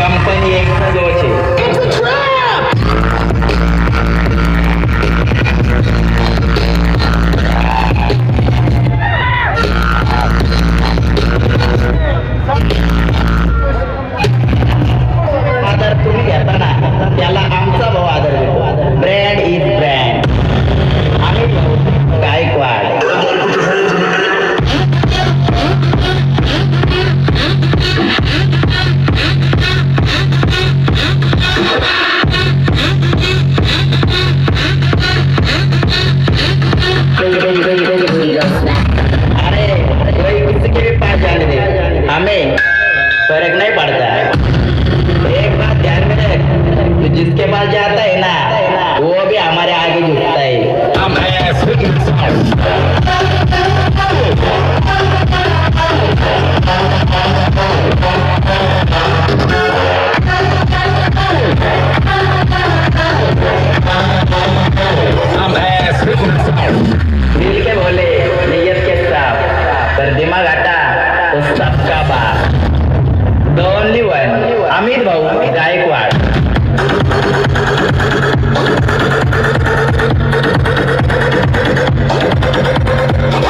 Company एक हमें फ़र्क नहीं पड़ता है। एक बात ध्यान में रख तू जिसके पास जाता है ना वो भी हमारे आगे झुकता है। दिल के नीयत के साफ़ पर दिमाग हटा पार दौंडली वय अमित भाऊ गायकवाड.